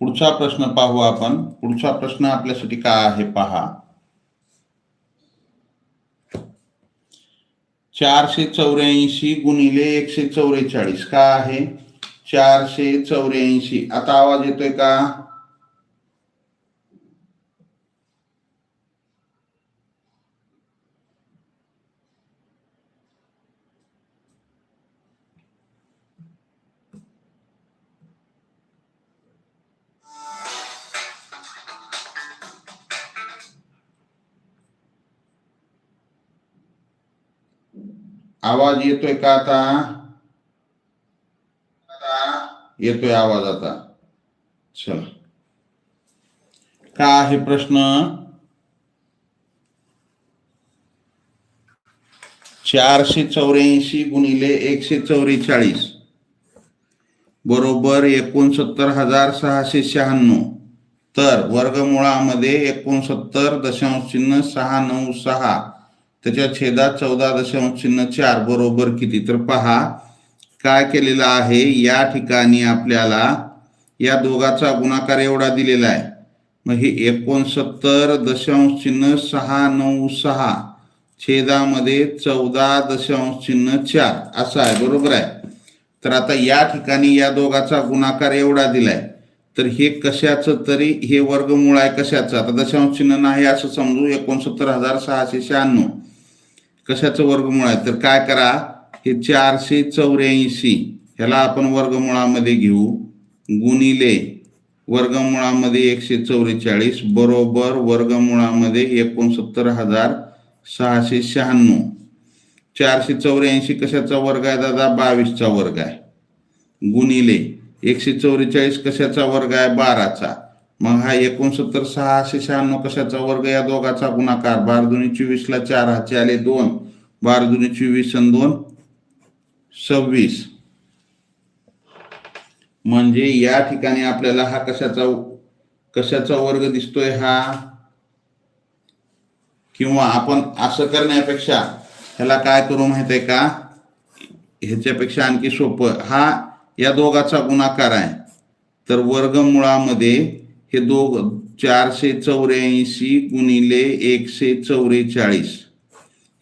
पुढचा प्रश्न पाहू आपण. पुढचा प्रश्न आपल्यासाठी काय आहे पहा. चारशे चौऱ्याऐंशी गुणिले एकशे चौवेचाळीस काय आहे? चारशे चौऱ्याऐंशी. आता आवाज येतोय का? आवाज येतोय का आता? येतोय आवाज आता. चला. काय आहे प्रश्न? चारशे चौऱ्याऐंशी गुणिले एकशे चौवेचाळीस बरोबर एकोणसत्तर हजार सहाशे शहाण्णव. तर वर्गमुळामध्ये एकोणसत्तर दशांश चिन्ह सहा नऊ सहा. त्याच्या छेदात चौदा दशांश चिन्ह चार बरोबर किती? तर पहा काय केलेलं आहे? या ठिकाणी आपल्याला या दोघाचा गुणाकार एवढा दिलेला आहे. मग हे एकोणसत्तर दशांश चिन्ह सहा नऊ सहा छेदामध्ये चौदा दशांश चिन्ह चार असं आहे बरोबर आहे? तर आता या ठिकाणी या दोघाचा गुणाकार एवढा दिलाय. तर हे कशाचं तरी हे वर्गमूळ आहे कशाचं? आता दशांश चिन्ह नाही असं समजू एकोणसत्तर हजार सहाशे शहाण्णव. कशाचं वर्गमूळ आहे? तर काय करा? हे चारशे चौऱ्याऐंशी ह्याला आपण वर्गमुळामध्ये घेऊ. गुणिले वर्गमुळामध्ये एकशे चौवेचाळीस बरोबर वर्गमुळामध्ये एकोणसत्तर हजार सहाशे शहाण्णव. चारशे चौऱ्याऐंशी कशाचा वर्ग आहे दादा? बावीसचा वर्ग आहे. गुणिले एकशे चौवेचाळीस कशाचा वर्ग आहे? बाराचा. मग हा एकोणसत्तर सहाशे शहाण्णव कशाचा वर्ग? या दोघाचा गुणाकार. बारा दुनी चोवीसला चार हाचे आले दोन. बारा दुनी चोवीस आणि दोन सव्वीस. म्हणजे या ठिकाणी आपल्याला हा कशाचा कशाचा वर्ग दिसतोय हा? किंवा आपण असं करण्यापेक्षा ह्याला काय करू माहीत आहे का? ह्याच्यापेक्षा आणखी सोपं. हा या दोघाचा गुणाकार आहे. तर वर्गमुळामध्ये हे दोघ चारशे चौऱ्याऐंशी गुणिले एकशे चौवेचाळीस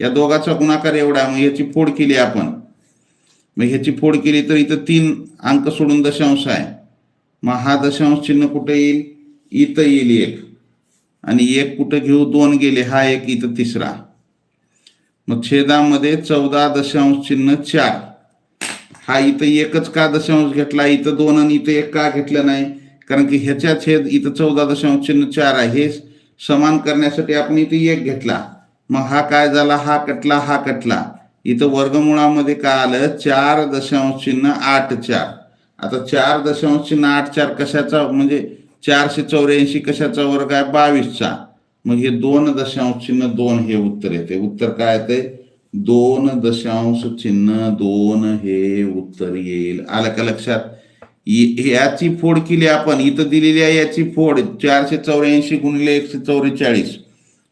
या दोघाचा गुणाकार एवढा मग ह्याची फोड केली आपण. मग ह्याची फोड केली तर इथं तीन अंक सोडून दशांश आहे. मग हा दशांश चिन्ह कुठे येईल? इथं येईल एक. आणि एक कुठं घेऊ? दोन गेले हा एक इथं तिसरा. मग छेदामध्ये चौदा दशांश चिन्ह चार. हा इथं एकच का दशांश घेतला? इथं दोन आणि इथं एक का घेतलं नाही? कारण की ह्याच्या छेद इथं चौदा दशांश चिन्ह चार आहे. हे समान करण्यासाठी आपण इथे एक घेतला. मग हा काय झाला? हा कटला हा कटला. इथं वर्गमुळामध्ये काय आलं? चार दशांश चिन्ह आठ चार. आता चार दशांश चिन्ह आठ चार कशाचा? म्हणजे चारशे चौऱ्याऐंशी कशाचा वर्ग आहे? बावीसचा. मग हे दोन दशांश चिन्ह दोन हे उत्तर येते. उत्तर काय येते? दोन दशांश चिन्ह दोन हे उत्तर येईल. आलं का लक्षात? याची फोड केली आपण. इथं दिलेली आहे याची फोड. चारशे चौऱ्याऐंशी गुणिले एकशे चौवेचाळीस.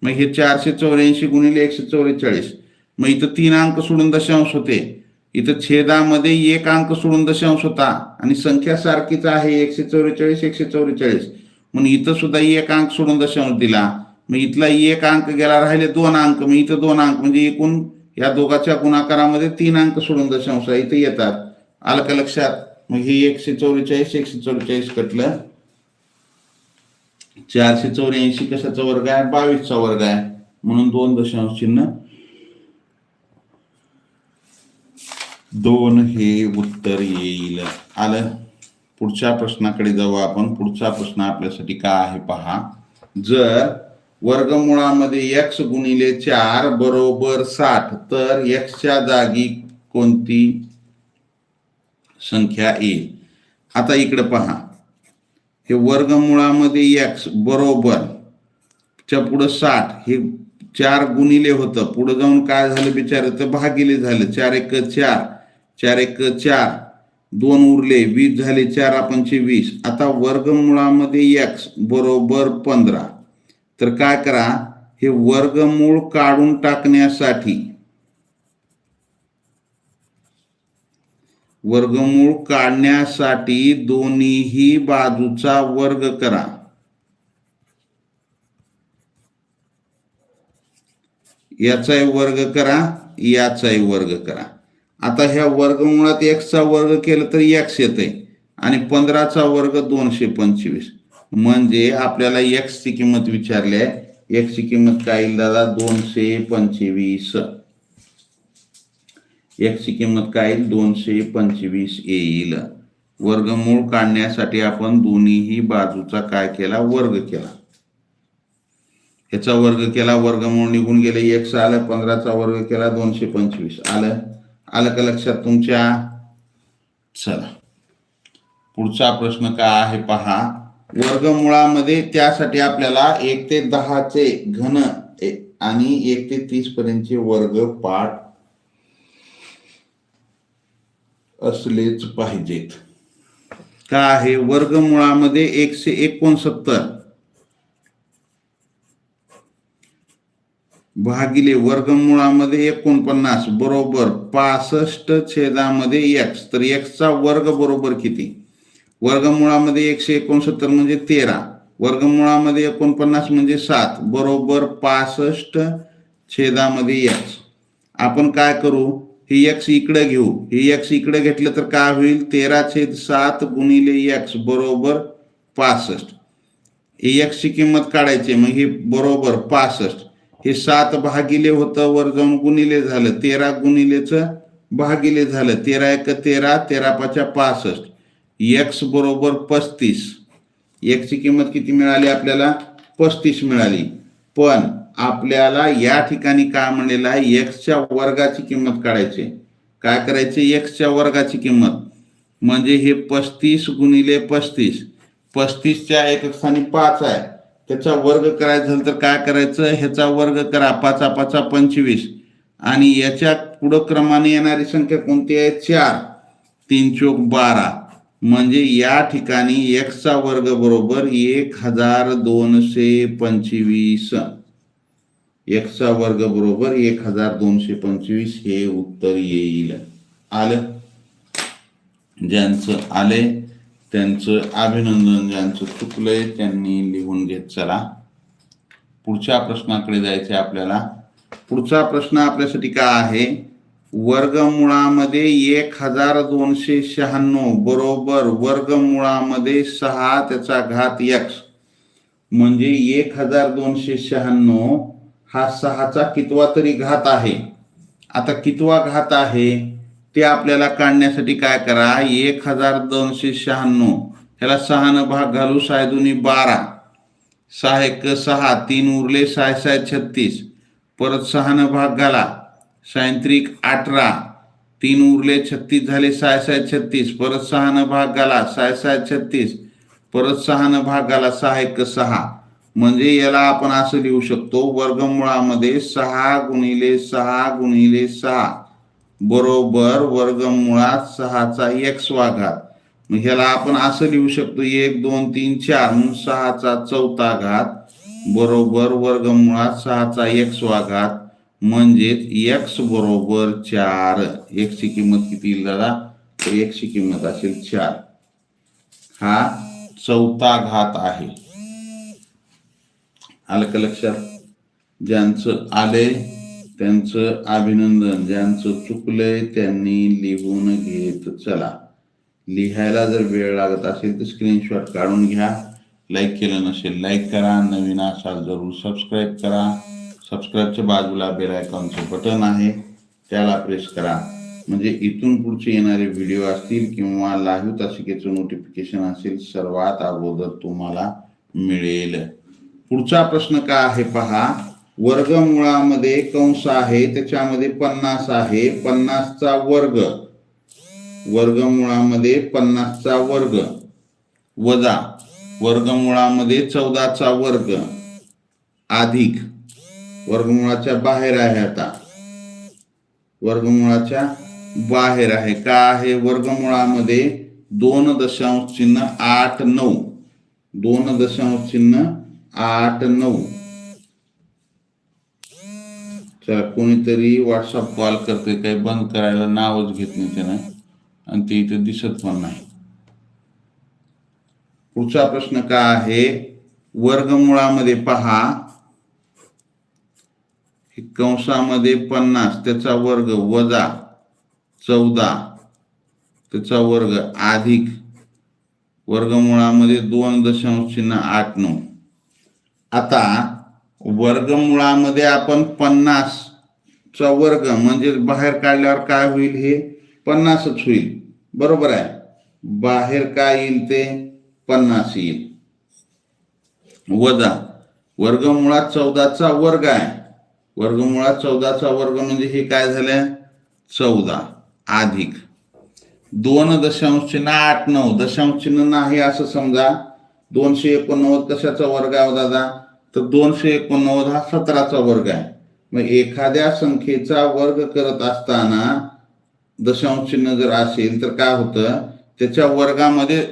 मग हे चारशे चौऱ्याऐंशी गुणिले एकशे चौवेचाळीस. मग इथं तीन अंक सोडून दशांश होते. इथं छेदामध्ये एक अंक सोडून दशांश होता. आणि संख्या सारखीच आहे. एकशे चौवेचाळीस एकशे चौवेचाळीस. म्हणून इथं सुद्धा एक अंक सोडून दशांश दिला. मग इथला एक अंक गेला राहिले दोन अंक. मग इथं दोन अंक. म्हणजे एकूण या दोघाच्या गुणाकारामध्ये तीन अंक सोडून दशांश आहे. इथे येतात. आलं का लक्षात? मग हे एकशे चौवेचाळीस एकशे चौवेचाळीस कटलं. चारशे चौऱ्याऐंशी कशाचा वर्ग आहे? बावीसचा वर्ग आहे. म्हणून दोन दशांश चिन्ह. दोन हे उत्तर येईल. आलं? पुढच्या प्रश्नाकडे जाऊ आपण. पुढचा प्रश्न आपल्यासाठी काय आहे पहा. जर वर्गमुळामध्ये एक्स गुणिले चार बरोबर साठ तर एक्सच्या जागी कोणती? संख्या येईल आता इकडे पहा. हे वर्गमुळामध्ये एक्स बरोबर च्या पुढं साठ. हे चार गुणिले होतं. पुढे जाऊन काय झालं बिचार? तर भागिले झालं. चार एक चार. चार एक चार. दोन उरले. वीस झाले चार. पंचे वीस. आता वर्गमुळामध्ये एक्स बरोबर पंधरा. तर काय करा? हे वर्गमूळ काढून टाकण्यासाठी वर्गमूळ काढण्यासाठी दोन्हीही बाजूचा वर्ग करा. याचाही वर्ग करा याचाही वर्ग करा. आता ह्या वर्गमुळात एक्सचा वर्ग केला तर एक्स येते आणि पंधराचा वर्ग दोनशे पंचवीस. म्हणजे आपल्याला एक्सची किंमत विचारली आहे. एक्सची किंमत काय? दादा दोनशे पंचवीस. एक्सची किंमत काय? येईल दोनशे पंचवीस येईल. वर्गमूळ काढण्यासाठी आपण दोन्हीही बाजूचा काय केला? वर्ग केला. ह्याचा वर्ग केला वर्गमूळ निघून गेले. एक्स आलं पंधराचा वर्ग केला दोनशे पंचवीस. आलं? आलं का लक्षात तुमच्या? चला. पुढचा प्रश्न काय आहे पहा. वर्गमुळामध्ये त्यासाठी आपल्याला एक ते दहाचे घन आणि एक ते तीस पर्यंतचे वर्ग पाठ असलेच पाहिजेत. का आहे? वर्गमुळामध्ये एकशे एकोणसत्तर. भागिले वर्गमुळामध्ये एकोणपन्नास बरोबर पासष्ट छेदामध्ये एक्स तर एक्सचा वर्ग बरोबर किती? वर्गमुळामध्ये एकशे एकोणसत्तर म्हणजे तेरा. वर्गमुळामध्ये एकोणपन्नास म्हणजे सात. बरोबर पासष्ट छेदामध्ये एक्स आपण काय करू? ही एक्स इकडे घेऊ. ही एक्स इकडे घेतलं तर काय होईल? तेरा छेद सात गुणिले एक्स बरोबर पासष्ट. ही एक्सची किंमत काढायची मग ही बरोबर पासष्ट. हे सात भागिले होतं वर जाऊन गुणिले झालं. तेरा गुणिलेच भागिले झालं. तेरा एक तेरा तेरा पाच्या पासष्ट. एक्स बरोबर पस्तीस. एक्सची किंमत किती मिळाली आपल्याला? पस्तीस मिळाली. पण आपल्याला या ठिकाणी काय म्हणलेलं आहे? एक्सच्या वर्गाची किंमत काढायची. काय करायचे? एक्सच्या वर्गाची किंमत. म्हणजे हे पस्तीस गुणिले पस्तीस. पस्तीसच्या एक स्थानी पाच आहे. त्याचा वर्ग करायचा झालं तर काय करायचं? ह्याचा वर्ग करा. पाचा पाचा पंचवीस. आणि याच्या पुढं क्रमाने येणारी संख्या कोणती आहे? चार. तीन चोक बारा. म्हणजे या ठिकाणी एक्सचा वर्ग बरोबर एक हजार दोनशे पंचवीस. एक्सचा वर्ग बरोबर एक हजार दोनशे पंचवीस हे उत्तर येईल. आलं? ज्यांचं आले त्यांचं अभिनंदन ज्यांचं चुकलंय त्यांनी लिहून घेत चला. पुढच्या प्रश्नाकडे जायचे आपल्याला. पुढचा प्रश्न आपल्यासाठी काय आहे? वर्गमुळामध्ये एक हजार दोनशे शहाण्णव बरोबर वर्गमुळामध्ये सहा त्याचा घात एक्स म्हणजे एक हजार दोनशे शहाण्णव हा सहाचा कितवा तरी घात आहे. आता कितवा घात आहे? ते आपल्याला काढण्यासाठी काय करा? एक हजार दोनशे शहाण्णव. ह्याला सहानं भाग घालू साय दोन्ही बारा. सहा एक सहा तीन उरले साय साय छत्तीस. परत सहानं भाग घाला. सायंत्रिक अठरा. तीन उरले छत्तीस झाले साय साय छत्तीस. परत सहानं भाग घाला साय साय छत्तीस. परत सहानं भाग घाला सहा एक सहा. म्हणजे याला आपण असं लिहू शकतो वर्गमुळामध्ये सहा गुणिले सहा गुणिले सहा बरोबर वर्गमुळात सहाचा एक्स वाघात. मग ह्याला आपण असं लिहू शकतो एक दोन तीन चार म्हणून सहाचा चौथा घात बरोबर वर्गमुळात सहाचा एक्स वाघात. म्हणजेच एक्स बरोबर चार. एक्स ची किंमत किती येईल दादा? तर ची किंमत असेल चार. हा चौथा घात आहे. आलं का लक्षात? ज्यांचं आले त्यांचं अभिनंदन. ज्यांचं चुकलंय त्यांनी लिहून घेत चला. लिहायला जर वेळ लागत असेल तर स्क्रीनशॉट काढून घ्या. लाईक केलं नसेल लाईक करा. नवीन असाल जरूर सबस्क्राईब करा. सबस्क्राईबच्या बाजूला बेल आयकॉनचं बटन आहे. त्याला प्रेस करा. म्हणजे इथून पुढचे येणारे व्हिडिओ असतील किंवा लाईव्ह तासिकेचं नोटिफिकेशन असेल सर्वात अगोदर तुम्हाला मिळेल. पुढचा प्रश्न काय आहे पहा. वर्गमुळामध्ये कंस आहे त्याच्यामध्ये पन्नास आहे. पन्नासचा वर्ग. वर्गमुळामध्ये पन्नासचा वर्ग. वजा. वर्गमुळामध्ये चौदाचा वर्ग. अधिक. वर्गमुळाच्या बाहेर आहे आता. वर्गमुळाच्या बाहेर आहे. का आहे? वर्गमुळामध्ये दोन दशांश चिन्ह आठ नऊ. दोन दशांश चिन्ह आठ नऊ. चला कोणीतरी व्हॉट्सअप कॉल करते काही बंद करायला नावच घेत नाही त्यानं. आणि ते इथे दिसत पण नाही. पुढचा प्रश्न काय आहे? वर्गमुळामध्ये पहा. कंसामध्ये पन्नास त्याचा वर्ग वजा चौदा त्याचा वर्ग अधिक. वर्गमुळामध्ये दोन दशांश चिन्ह आठ नऊ. आता वर्गमुळामध्ये आपण पन्नास चा वर्ग म्हणजे बाहेर काढल्यावर काय होईल हे? पन्नासच होईल. बरोबर आहे? बाहेर काय येईल ते? पन्नास येईल. वजा. वर्गमुळात चौदाचा वर्ग आहे. वर्गमुळात चौदाचा वर्ग म्हणजे हे काय झालं चौदा. अधिक. दोन दशांश चिन्ह आठ नऊ. दशांश चिन्ह नाही असं समजा. दोनशे एकोणनव्वद कशाचा वर्ग आहे हो दादा? तर दोनशे एकोणनव्वद हा सतराचा वर्ग आहे. मग एखाद्या संख्येचा वर्ग करत असताना दशांश चिन्ह जर असेल तर काय होतं? त्याच्या वर्गामध्ये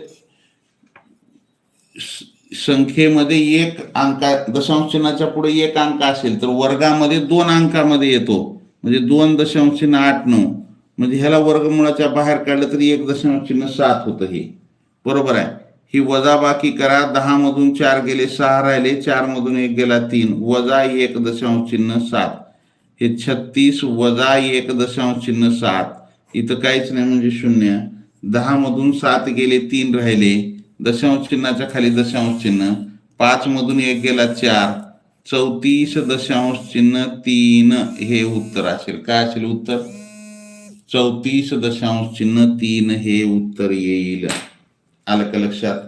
संख्येमध्ये एक अंका दशांश चिन्हाच्या पुढे एक अंक असेल तर वर्गामध्ये दोन अंकामध्ये येतो. म्हणजे दोन दशांश चिन्ह आठ नऊ. म्हणजे ह्याला वर्गमुळाच्या बाहेर काढलं तरी एक दशांश चिन्ह सात होतं हे. बरोबर आहे? ही वजाबाकी करा. दहा मधून चार गेले सहा राहिले. चार मधून एक गेला तीन. वजा एक दशांश चिन्ह सात. हे छत्तीस वजा एक दशांश चिन्ह सात. इथं काहीच नाही म्हणजे शून्य. दहा मधून सात गेले तीन राहिले. दशांश चिन्हाच्या खाली दशांश चिन्ह. पाच मधून एक गेला चार. चौतीस दशांश चिन्ह तीन. हे उत्तर असेल. काय असेल उत्तर? चौतीस दशांश चिन्ह तीन. हे उत्तर येईल. आलं का लक्षात?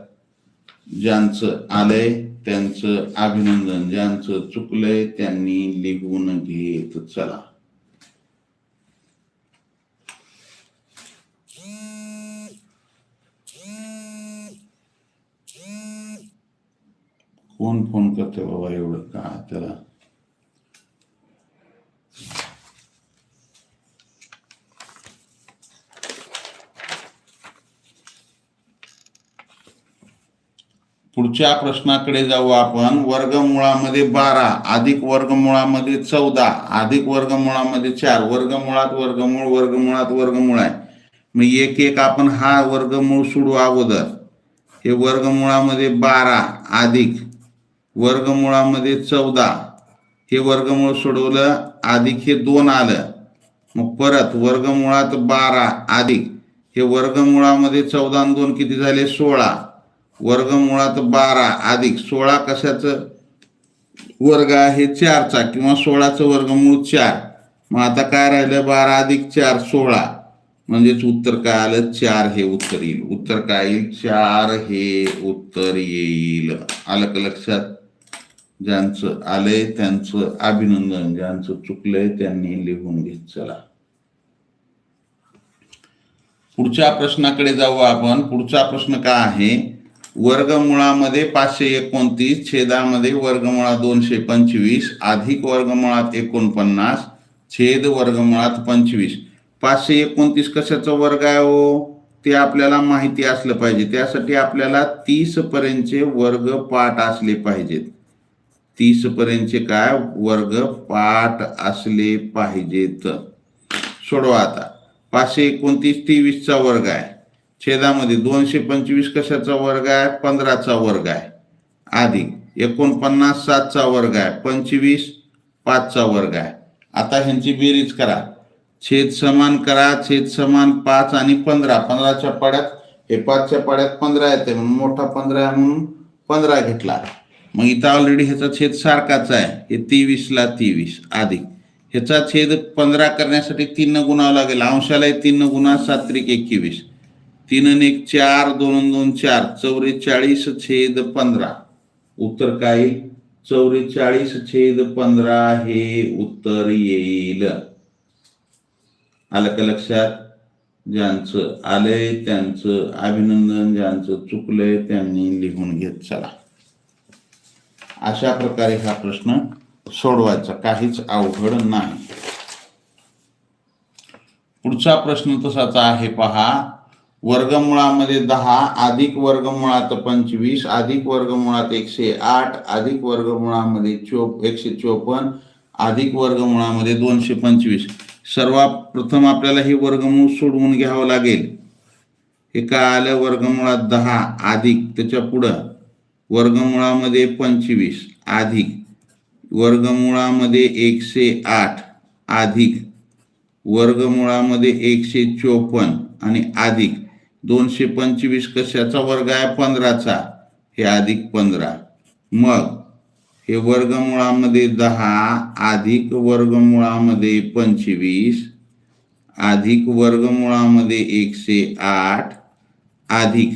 ज्यांचं आलंय त्यांचं अभिनंदन ज्यांचं चुकलंय त्यांनी लिहून घेत चला. कोण फोन करते बाबा एवढं का त्याला? पुढच्या प्रश्नाकडे जाऊ आपण. वर्गमुळामध्ये बारा अधिक वर्गमुळामध्ये चौदा अधिक वर्गमुळामध्ये चार. वर्गमुळात वर्गमूळ वर्गमुळात वर्गमूळ आहे. मग एक एक आपण हा वर्गमूळ सोडू अगोदर. हे वर्गमुळामध्ये बारा अधिक वर्गमुळामध्ये चौदा. हे वर्गमूळ सोडवलं अधिक हे दोन आलं. मग परत वर्गमुळात बारा अधिक. हे वर्गमुळामध्ये चौदा दोन किती झाले? सोळा. वर्गमुळात बारा अधिक सोळा कशाचं? वर्ग आहे चारचा किंवा सोळाचं वर्गमूळ चार. मग आता काय राहिलं? बारा अधिक चार सोळा. म्हणजेच उत्तर काय आलं? चार हे उत्तर येईल. उत्तर काय येईल? चार हे उत्तर येईल. आलं का लक्षात? ज्यांचं आलंय त्यांचं अभिनंदन. ज्यांचं चुकलंय त्यांनी लिहून घेत चला. पुढच्या प्रश्नाकडे जाऊ आपण. पुढचा प्रश्न काय आहे? वर्गमुळामध्ये पाचशे एकोणतीस छेदामध्ये वर्गमुळा दोनशे पंचवीस अधिक वर्गमुळात एकोणपन्नास छेद वर्गमुळात पंचवीस. पाचशे एकोणतीस कशाचा वर्ग आहे हो? ते आपल्याला माहिती असलं पाहिजे. त्यासाठी आपल्याला तीस पर्यंतचे वर्ग पाठ असले पाहिजेत. तीस पर्यंतचे काय? वर्ग पाठ असले पाहिजेत. सोडवा आता. पाचशे एकोणतीस तेवीसचा वर्ग आहे. छेदामध्ये दोनशे पंचवीस कशाचा वर्ग आहे? पंधराचा वर्ग आहे. अधिक एकोणपन्नास सातचा वर्ग आहे. पंचवीस पाचचा वर्ग आहे. आता ह्यांची बेरीज करा. छेद समान करा. छेद समान पाच आणि पंधरा. पंधराच्या पाड्यात हे पाचच्या पाड्यात पंधरा येते. म्हणून मोठा पंधरा आहे म्हणून पंधरा घेतला. मग इथं ऑलरेडी ह्याचा छेद सारखाच आहे. हे तेवीसला तेवीस. अधिक ह्याचा छेद पंधरा करण्यासाठी तीन गुणावं लागेल. अंशाला तीन गुणा सात त्रिक एकवीस. तीन आणि एक चार दोन दोन चार चौवेचाळीस छेद पंधरा. उत्तर काय? चौवेचाळीस छेद पंधरा हे उत्तर येईल. आलं का लक्षात? ज्यांचं आलंय त्यांचं अभिनंदन ज्यांचं चुकलंय त्यांनी लिहून घेत चला. अशा प्रकारे हा प्रश्न सोडवायचा. काहीच अवघड नाही. पुढचा प्रश्न तसाचा आहे पहा. वर्गमुळामध्ये दहा अधिक वर्गमुळात पंचवीस अधिक वर्गमुळात एकशे आठ अधिक वर्गमुळामध्ये चो एकशे चोपन्न अधिक वर्गमुळामध्ये दोनशे पंचवीस. सर्वात प्रथम आपल्याला हे वर्गमूळ सोडवून घ्यावं लागेल. हे काय आलं? वर्गमुळात दहा अधिक त्याच्या पुढं. वर्गमुळामध्ये पंचवीस अधिक. वर्गमुळामध्ये एकशे आठ अधिक. वर्गमुळामध्ये एकशे चोपन्न आणि अधिक. दोनशे पंचवीस कशाचा वर्ग आहे? पंधराचा. हे अधिक पंधरा. मग हे वर्गमुळामध्ये दहा अधिक वर्गमुळामध्ये पंचवीस अधिक वर्गमुळामध्ये एकशे आठ अधिक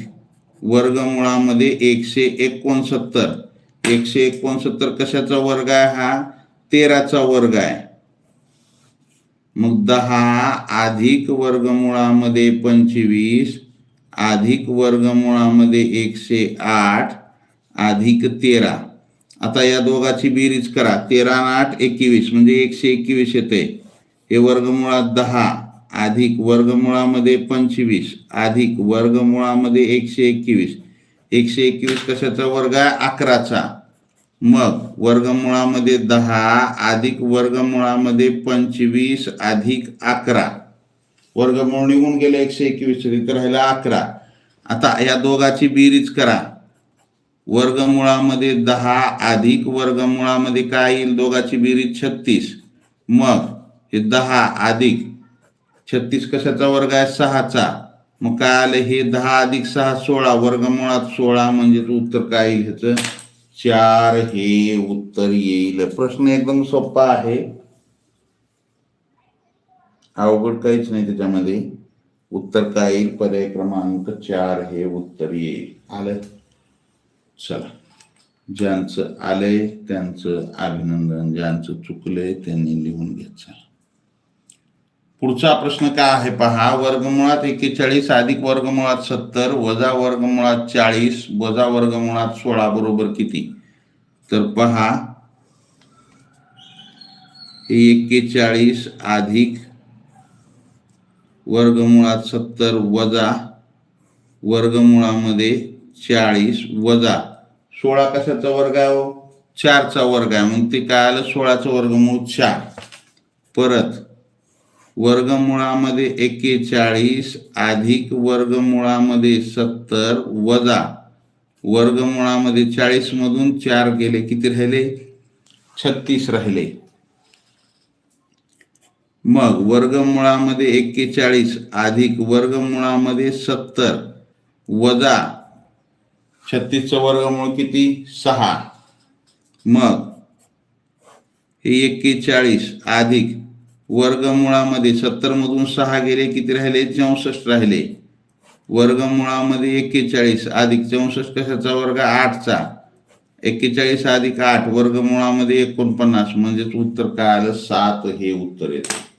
वर्गमुळामध्ये एकशे एकोणसत्तर. एकशे एकोणसत्तर कशाचा वर्ग आहे हा? तेराचा वर्ग आहे. मग दहा अधिक वर्गमुळामध्ये पंचवीस अधिक वर्गमुळामध्ये एकशे आठ अधिक तेरा. आता या दोघाची बेरीज करा. तेरा आठ एकवीस म्हणजे एकशे एकवीस येते. हे वर्गमुळात दहा अधिक वर्गमुळामध्ये पंचवीस अधिक वर्गमुळामध्ये एकशे एकवीस. एकशे एकवीस कशाचा वर्ग आहे? अकराचा. मग वर्गमुळामध्ये दहा अधिक वर्गमुळामध्ये पंचवीस अधिक अकरा. वर्गमूळ निघून गेले एकशे एकवीस तर राहिला अकरा. आता या दोघाची बेरीज करा. वर्गमुळामध्ये दहा अधिक वर्गमुळामध्ये काय येईल? दोघाची बेरीज छत्तीस. मग हे दहा अधिक छत्तीस कशाचा वर्ग आहे? सहाचा. मग काय आलं? हे दहा अधिक सहा सोळा. वर्गमुळात सोळा म्हणजे उत्तर काय येईल ह्याचं? चार हे उत्तर येईल. प्रश्न एकदम सोपा आहे. अवघड काहीच नाही त्याच्यामध्ये. उत्तर काय येईल? पर्याय क्रमांक चार हे उत्तर येईल. आलं चला. ज्यांचं आलंय त्यांचं अभिनंदन. ज्यांचं चुकलंय त्यांनी लिहून घेत चला. पुढचा प्रश्न काय आहे पहा. वर्गमुळात एकेचाळीस अधिक वर्गमुळात सत्तर वजा वर्गमुळात चाळीस वजा वर्गमुळात सोळा बरोबर किती? तर पहा. हे अधिक वर्गमुळात सत्तर वजा वर्गमुळामध्ये चाळीस वजा. सोळा कशाचा वर्ग आहे हो? चारचा वर्ग आहे. मग ते काय आलं? सोळाचं वर्गमूळ चार. परत वर्गमुळामध्ये एक्केचाळीस अधिक वर्गमुळामध्ये सत्तर वजा. वर्गमुळामध्ये चाळीस मधून चार गेले किती राहिले? छत्तीस राहिले. मग वर्गमुळामध्ये एक्केचाळीस अधिक वर्गमुळामध्ये सत्तर वजा छत्तीसचं वर्गमूळ किती? सहा. मग हे एक्केचाळीस अधिक वर्गमुळामध्ये सत्तर मधून सहा गेले किती राहिले? चौसष्ट राहिले. वर्गमुळामध्ये एक्केचाळीस अधिक चौसष्ट कशाचा वर्ग? आठचा. एक्केचाळीस अधिक आठ वर्गमुळामध्ये एकोणपन्नास. म्हणजेच उत्तर काय आलं? सात हे उत्तर येतं.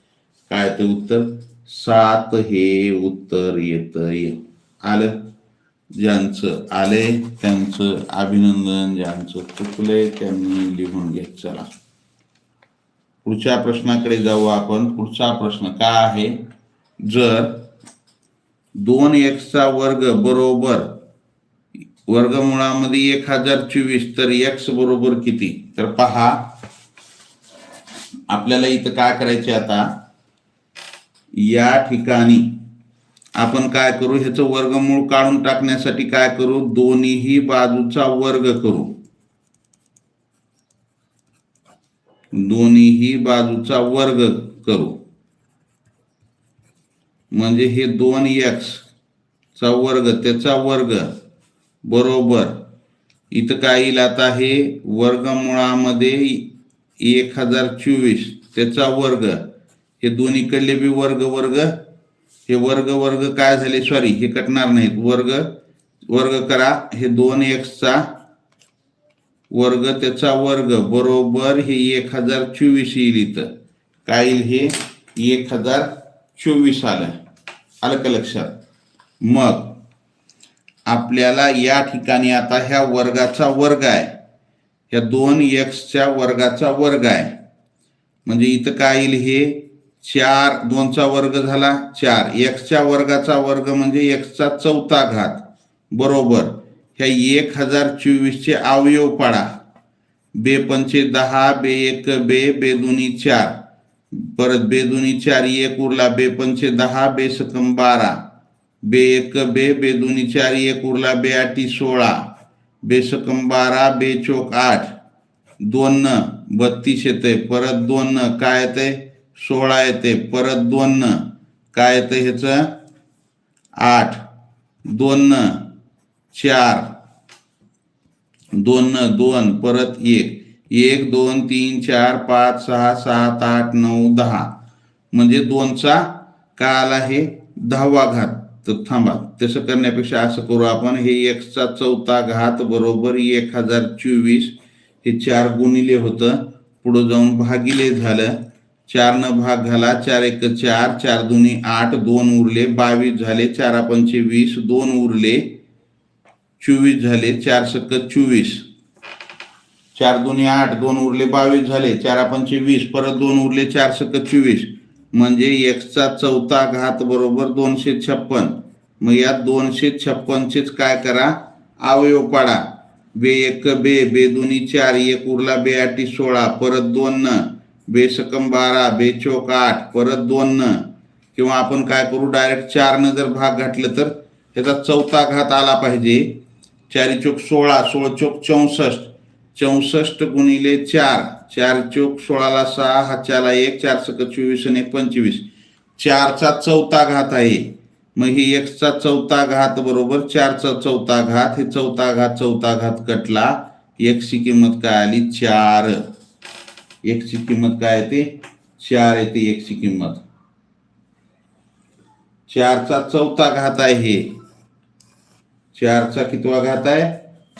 काय ते उत्तर? सात हे उत्तर येत आलं? ज्यांचं आले त्यांचं अभिनंदन ज्यांचं चुकले त्यांनी लिहून घेत चला. पुढच्या प्रश्नाकडे जाऊ आपण. पुढचा प्रश्न काय आहे? जर दोन एक्सचा वर्ग बरोबर वर्गमुळामध्ये एक हजार चोवीस तर एक्स बरोबर किती? तर पहा. आपल्याला इथं काय करायचे आता? या ठिकाणी आपण काय करू? ह्याचं वर्गमूळ काढून टाकण्यासाठी काय करू? दोन्हीही बाजूचा वर्ग करू. दोन्हीही बाजूचा वर्ग करू. म्हणजे हे दोन एक्स चा वर्ग त्याचा वर्ग बरोबर. इथं काय येईल आता हे? वर्गमुळामध्ये एक हजार चोवीस त्याचा वर्ग हे दोन्हीकडले बी वर्ग वर्ग. हे वर्ग वर्ग काय झाले? सॉरी हे कटणार नाहीत. वर्ग वर्ग करा. हे दोन एक्सचा वर्ग त्याचा वर्ग. बरोबर हे एक हजार चोवीस येईल इथं. काय येईल हे? एक हजार चोवीस आलं. आलं का लक्षात? मग आपल्याला या ठिकाणी आता ह्या वर्गाचा वर्ग आहे. ह्या दोन एक्सच्या वर्गाचा वर्ग आहे. म्हणजे इथं काय येईल हे? चार दोनचा वर्ग झाला चार. एक्सच्या वर्गाचा वर्ग म्हणजे एक्सचा चौथा घात. बरोबर. ह्या एक हजार चोवीसचे अवयव पाडा. बे पंचे दहा बे एक बे बे दोन्ही चार. परत बे दोन्ही चार एक उरला बे पंचे दहा बे सकम बारा. बे एक बे बे दोन्ही चार एक उरला बे आठी सोळा. बे सकम बारा बे चोक आठ. दोन न बत्तीस येते परत दोन न काय येते सोळा येते. परत दोन काय येतं ह्याचं? आठ. दोन न. चार. दोन न दोन. परत एक. एक दोन तीन चार पाच सहा सात आठ नऊ दहा. म्हणजे दोनचा काल आहे दहावा घात. तर थांबा. तसं करण्यापेक्षा असं करू आपण. हे एकचा चौथा घात बरोबर एक हजार चोवीस. हे चार गुणिले होतं. पुढं जाऊन भागिले झालं. चार न भाग घाला चार एक चार चार दोन्ही आठ दोन उरले बावीस झाले चार पंचे वीस दोन उरले चोवीस झाले चार सक चोवीस. चार दोन्ही आठ दोन उरले बावीस झाले चार पंचे वीस परत दोन उरले चार सक चोवीस. म्हणजे एकचा चौथा घात बरोबर दोनशे छप्पन. मग या दोनशे छप्पनचेच काय करा? अवयव पाडा. बे एक बे बे दोन्ही चार एक उरला बे आठी सोळा परत दोन न. बेशकम बारा बेचोक आठ परत दोन किंवा आपण काय करू डायरेक्ट चारनं जर भाग घातलं तर त्याचा चौथा घात आला पाहिजे. चारी चोक सोळा सोळ चोक चौसष्ट. चौसष्ट गुणिले चार. चार चोक सोळाला सहा हाच्याला एक चार सक चोवीस आणि एक पंचवीस. चारचा चौथा घात आहे. मग ही एकचा चौथा घात बरोबर चारचा चौथा घात हे चौथा घात चौथा घात कटला. एकची किंमत काय आली? चार. एकची किंमत काय येते? चार येते एकची किंमत. चारचा चौथा घात आहे हे. चारचा कितवा घात आहे?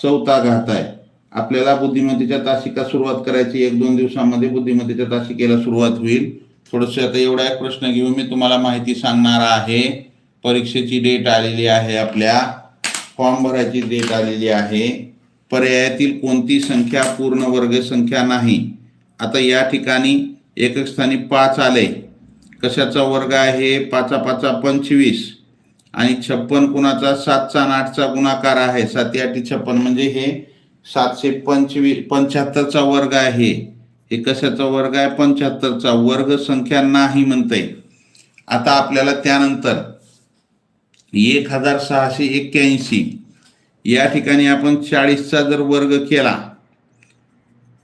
चौथा घात आहे. आपल्याला बुद्धिमत्तेच्या तासिका सुरुवात करायची एक दोन दिवसामध्ये बुद्धिमत्तेच्या तासिकेला सुरुवात होईल. थोडस आता एवढा एक प्रश्न घेऊन मी तुम्हाला माहिती सांगणार आहे. परीक्षेची डेट आलेली आहे आपल्या. फॉर्म भरायची डेट आलेली आहे. पर्यायातील कोणती संख्या पूर्ण वर्ग संख्या नाही? आता या ठिकाणी एकक स्थानी पाच आले. कशाचा वर्ग आहे? पाचा पाचा पंचवीस. आणि छप्पन कुणाचा? सातचा आणि आठचा गुणाकार आहे. साती आठी छप्पन म्हणजे हे सातशे पंचवीस पंच्याहत्तरचा वर्ग आहे. हे कशाचा वर्ग आहे? पंच्याहत्तरचा. वर्ग संख्या नाही म्हणते. आता आपल्याला त्यानंतर एक हजार सहाशे एक्क्याऐंशी. या ठिकाणी आपण चाळीसचा जर वर्ग केला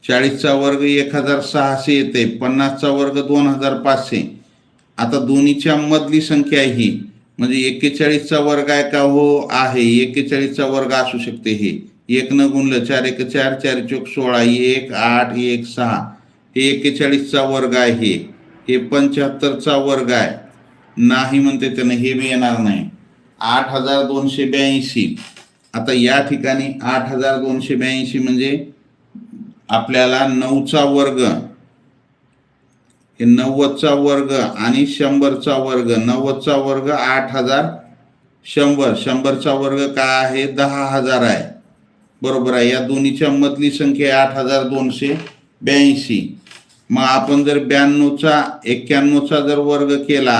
चाळीसचा वर्ग एक हजार सहाशे येते पन्नासचा वर्ग दोन हजार पाचशे. आता दोन्हीच्या मधली संख्या आहे ही. म्हणजे एक्केचाळीसचा वर्ग आहे का? हो आहे. एक्केचाळीसचा वर्ग असू शकते हे. एक न गुणलं चार एक चार चार चोक सोळा एक आठ एक सहा. हे एक्केचाळीसचा वर्ग आहे हे पंच्याहत्तरचा वर्ग आहे. नाही म्हणते त्यानं हे बी येणार नाही. आठ हजार दोनशे ब्याऐंशी. आता या ठिकाणी आठ हजार दोनशे ब्याऐंशी म्हणजे आपल्याला नऊचा वर्ग हे नव्वदचा वर्ग आणि शंभरचा वर्ग नव्वदचा वर्ग आठ हजार शंभर शंभरचा वर्ग काय आहे? दहा हजार आहे. बरोबर आहे. या दोन्हीच्या मधली संख्या आठ हजार दोनशे ब्याऐंशी. मग आपण जर ब्याण्णवचा एक्क्याण्णवचा जर वर्ग केला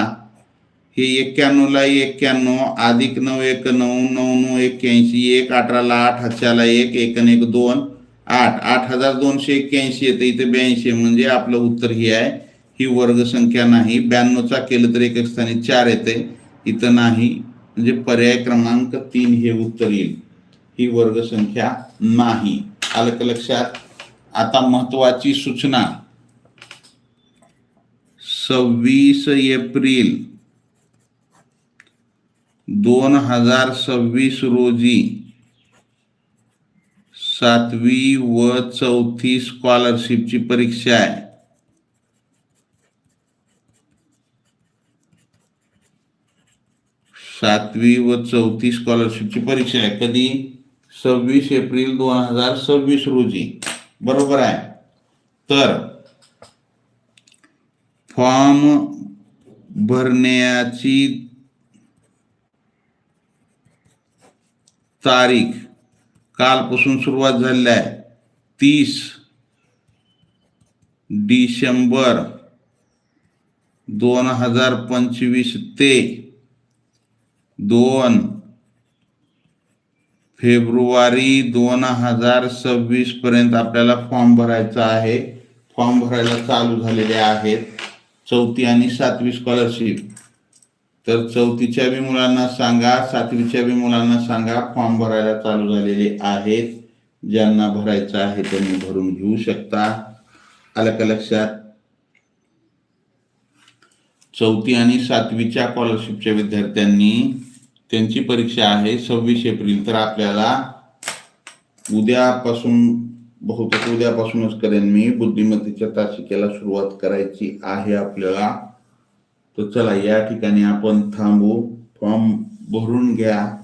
हे एक्क्याण्णवला एक्क्याण्णव अधिक नऊ एक नऊ नऊ नऊ एक्क्याऐंशी एक अठराला आठ हाच्याला एक एक एक दोन आठ आठ हजार दोनशे एक्क्याऐंशी येते इथे ब्याऐंशी म्हणजे आपलं उत्तर ही आहे. ही वर्ग संख्या नाही. ब्याण्णवचा केलं तर एक स्थानी चार येते. इथं नाही. म्हणजे पर्याय क्रमांक तीन हे उत्तर येईल. ही वर्ग संख्या नाही. आलं का लक्षात? आता महत्वाची सूचना. सव्वीस एप्रिल. दोन हजार सव्वीस रोजी सातवी व चौथी स्कॉलरशिपची परीक्षा आहे. सातवी व चौथी स्कॉलरशिपची परीक्षा आहे. कधी? सव्वीस एप्रिल दोन हजार सव्वीस रोजी. बरोबर आहे? तर फॉर्म भरण्याची तारीख कालपासून सुरुवात झालेली आहे. तीस डिसेंबर दोन हजार पंचवीस ते दोन फेब्रुवारी दोन हजार सव्वीस पर्यंत आपल्याला फॉर्म भरायचा आहे. फॉर्म भरायला चालू झालेले आहेत. चौथी आणि सातवी स्कॉलरशिप तर चौथीच्या बी मुलांना सांगा सातवीच्या बी मुलांना सांगा फॉर्म भरायला चालू झालेले आहेत. ज्यांना भरायचं आहे त्यांनी भरून घेऊ शकता. आलं का लक्षात? चौथी आणि सातवीच्या स्कॉलरशिपच्या विद्यार्थ्यांनी त्यांची परीक्षा आहे सव्वीस एप्रिल. तर आपल्याला उद्यापासून बहुतेक उद्यापासूनच करेन मी. बुद्धिमत्तेच्या तासिकेला सुरुवात करायची आहे आपल्याला. तर चला या ठिकाणी आपण फॉर्म भरून घ्या.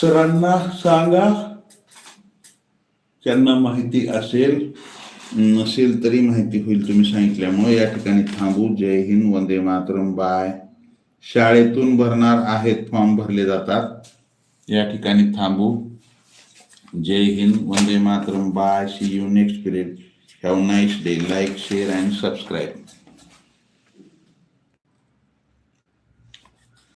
सरांना सांगा. त्यांना नसेल तरी माहिती होईल तुम्ही सांगितल्यामुळे या ठिकाणी थांबू. जय हिंद, वंदे मातरम, बाय. शाळेतून भरणार आहेत, फॉर्म भरले जातात. या ठिकाणी थांबू. जय हिंद, वंदे Mataram, bye. See you next period have nice day like share and subscribe